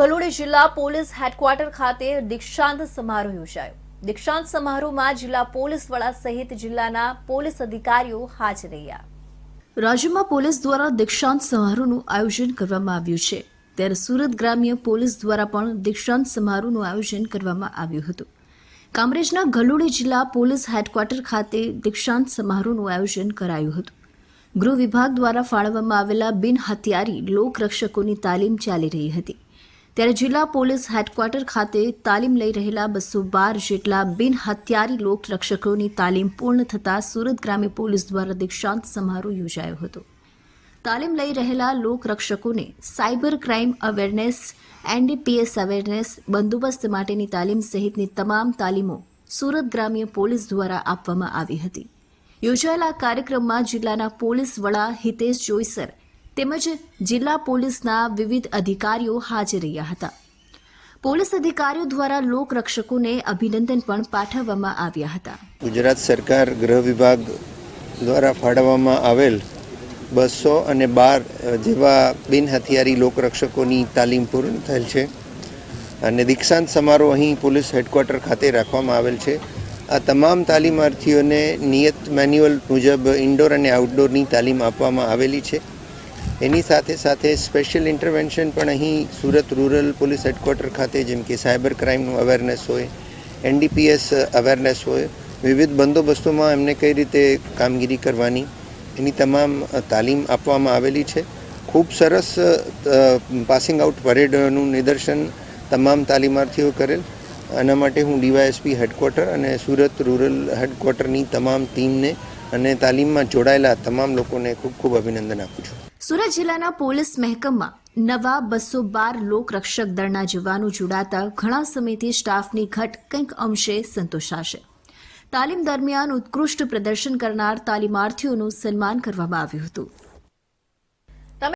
ગલુડી જિલ્લા police headquarter ખાતે દીક્ષાંત સમારોહ યોજાયો. દીક્ષાંત સમારોહમાં જિલ્લા પોલીસ વડા સહિત જિલ્લાના પોલીસ અધિકારીઓ હાજર રહ્યા. રાજ્યમાં પોલીસ દ્વારા દીક્ષાંત સમારોહનું આયોજન કરવામાં આવ્યું છે. ત્યારે સુરત ગ્રામ્ય પોલીસ દ્વારા પણ દીક્ષાંત સમારોહનું આયોજન કરવામાં આવ્યું હતું. કામરેજના ગલોડી જિલ્લા પોલીસ હેડક્વાર્ટર ખાતે દીક્ષાંત સમારોહનું આયોજન કરાયું હતું. ગૃહ વિભાગ દ્વારા ફાળવવામાં આવેલા બિન હથિયારી લોકરક્ષકોની તાલીમ ચાલી રહી હતી. ત્યારે જિલ્લા પોલીસ હેડક્વાર્ટર ખાતે તાલીમ લઈ રહેલા બસો બાર જેટલા બિન હથિયારી લોકરક્ષકોની તાલીમ પૂર્ણ થતાં સુરત ગ્રામ્ય પોલીસ દ્વારા દીક્ષાંત સમારોહ યોજાયો હતો. તાલીમ લઈ રહેલા લોકરક્ષકોને cyber crime awareness, NDPS awareness બંદોબસ્ત માટેની તાલીમ સહિતની તમામ તાલીમો સુરત ગ્રામ્ય પોલીસ દ્વારા આપવામાં આવી હતી. યોજાયેલા કાર્યક્રમમાં જિલ્લાના પોલીસ વડા હિતેશ જોઈસર તેમજ જિલ્લા પોલીસના વિવિધ અધિકારીઓ હાજર રહ્યા હતા. પોલીસ અધિકારીઓ દ્વારા લોકરક્ષકોને અભિનંદન પણ પાઠવવામાં આવ્યા હતા. ગુજરાત સરકાર ગૃહ વિભાગ દ્વારા ફાળવવામાં આવેલ બસો અને બાર જેવા બિન હથિયારી લોકરક્ષકોની તાલીમ પૂર્ણ થયેલ છે અને દીક્ષાંત સમારોહ અહીં પોલીસ હેડક્વાર્ટર ખાતે રાખવામાં આવેલ છે. આ તમામ તાલીમાર્થીઓને નિયત મેન્યુઅલ મુજબ ઇન્ડોર અને આઉટડોરની તાલીમ આપવામાં આવેલી છે. એની સાથે સાથે સ્પેશિયલ ઇન્ટરવેન્શન પણ અહીં સુરત રૂરલ પોલીસ હેડક્વાર્ટર ખાતે, જેમ કે સાયબર ક્રાઇમનું અવેરનેસ હોય એનડીપીએસ અવેરનેસ હોય, વિવિધ બંદોબસ્તોમાં એમને કઈ રીતે કામગીરી કરવાની, એની તમામ તાલીમ આપવામાં આવેલી છે. ખૂબ સરસ પાસિંગ આઉટ પરેડનું નિદર્શન તમામ તાલીમાર્થીઓ કરેલ. આના માટે હું ડીવાયએસપી હેડક્વાર્ટર અને સુરત રૂરલ હેડક્વાર્ટરની તમામ ટીમને અને તાલીમમાં જોડાયેલા તમામ લોકોને ખૂબ ખૂબ અભિનંદન આપું છું. સુરત જિલ્લાના પોલીસ મહેકમમાં નવા બસો બાર લોકરક્ષક દળના જવાનો જોડાતા ઘણા સમયથી સ્ટાફની ઘટ કંઈક અંશે સંતોષાશે. તાલીમ દરમિયાન ઉત્કૃષ્ટ પ્રદર્શન કરનાર તાલીમાર્થીઓનું સન્માન કરવામાં આવ્યું હતું.